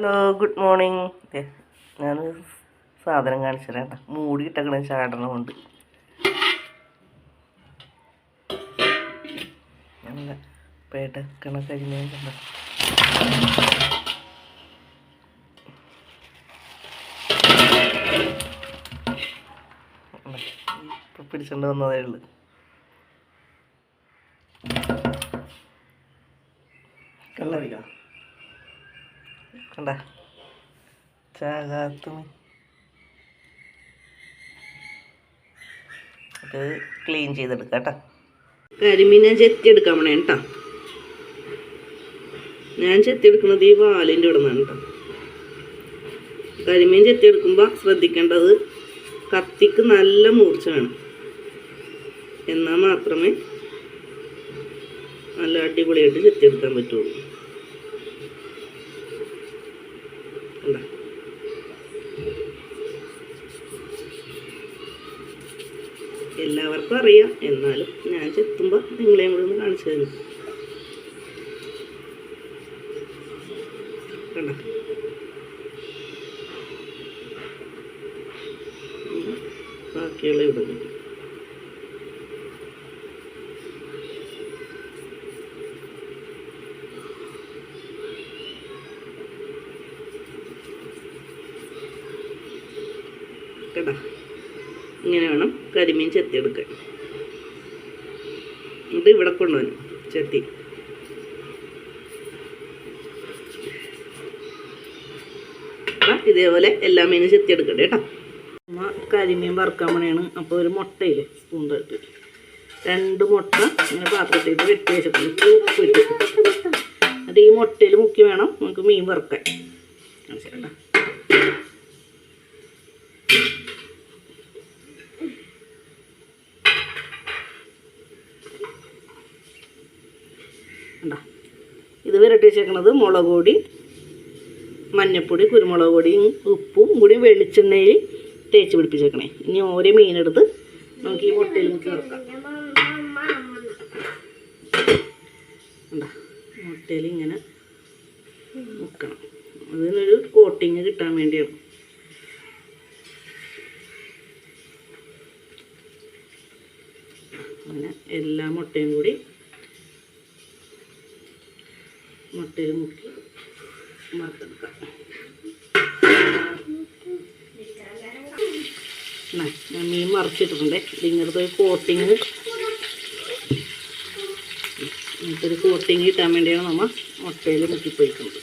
Hello good morning ഞാൻ സാധനം കാണിച്ചു തരാം മൂടി ഇട്ടക്കണ ചാടണം കൊണ്ട്. നല്ല പേടക്കണ കരിമീൻ കണ്ടോ വന്നതേ ഉള്ളു. കള്ളടിക്കാം കണ്ട? ചാകാത്തുമി അത് ക്ലീൻ ചെയ്തെടുക്കാം കേട്ടോ. കരിമീൻ ഞാൻ ചെത്തിയെടുക്കാൻ വേണേ കേട്ടോ. ഞാൻ ചെത്തിയെടുക്കുന്നത് ഈ വാലിന്റെ ഇവിടെ നിന്നാണ് കേട്ടോ. കരിമീൻ ചെത്തിയെടുക്കുമ്പോൾ ശ്രദ്ധിക്കേണ്ടത് കത്തിക്ക് നല്ല മൂർച്ച വേണം. എന്നാൽ മാത്രമേ നല്ല അടിപൊളിയായിട്ട് ചെത്തിയെടുക്കാൻ പറ്റുള്ളൂ. എല്ലാവർക്കും അറിയാം. എന്നാലും ഞാൻ ചെത്തുമ്പോൾ നിങ്ങളെയും കൂടെ ഒന്ന് കാണിച്ചു തരുന്നു. ബാക്കിയുള്ള ഇവിടെ കിട്ടും ഇങ്ങനെ വേണം കരിമീൻ ചെത്തിയെടുക്കാൻ ഇത് ഇവിടെ കൊണ്ടുവരും ചെത്തി. ഇതേപോലെ എല്ലാ മീനും ചെത്തിയെടുക്കട്ടെ കേട്ടോ. അമ്മ കരിമീൻ വറുക്കാൻ പണിയാണ് അപ്പോൾ ഒരു മുട്ടയില്ലേ സ്പൂൺ തട്ടി രണ്ട് മുട്ട ഇങ്ങനെ പാത്രത്തിൽ വെട്ടി വെച്ചിട്ടുണ്ട്. ഉപ്പ് ഇട്ട് എന്നിട്ട് ഈ മുട്ടയിൽ മുക്കി വേണം നമുക്ക് മീൻ വറുക്കാൻ. കാണിച്ചു കണ്ടോ? ഇത് വരട്ടി വെച്ചേക്കണത് മുളക് പൊടി മഞ്ഞപ്പൊടി കുരുമുളക് പൊടിയും ഉപ്പും കൂടി വെളിച്ചെണ്ണയിൽ തേച്ച് പിടിപ്പിച്ചേക്കണേ. ഇനി ഓരോ മീനെടുത്ത് നമുക്ക് ഈ മുട്ടയിൽ മുക്കി വെക്കാം കണ്ടോ? മുട്ടയിൽ ഇങ്ങനെ മുക്കണം. അതിനൊരു കോട്ടിങ് കിട്ടാൻ വേണ്ടിയാണ്. അങ്ങനെ എല്ലാ മുട്ടയും കൂടി മുട്ടയിൽ മുക്കി വറുത്തെടുക്കാം. ഞാൻ മീൻ മറിച്ചിട്ടുണ്ട്. ഇങ്ങനത്തെ ഒരു കോട്ടിങ് ഇങ്ങനത്തെ ഒരു കോട്ടിങ് കിട്ടാൻ വേണ്ടിയാണ് നമ്മൾ മുട്ടയിൽ മുക്കിപ്പോയിക്കുന്നത്.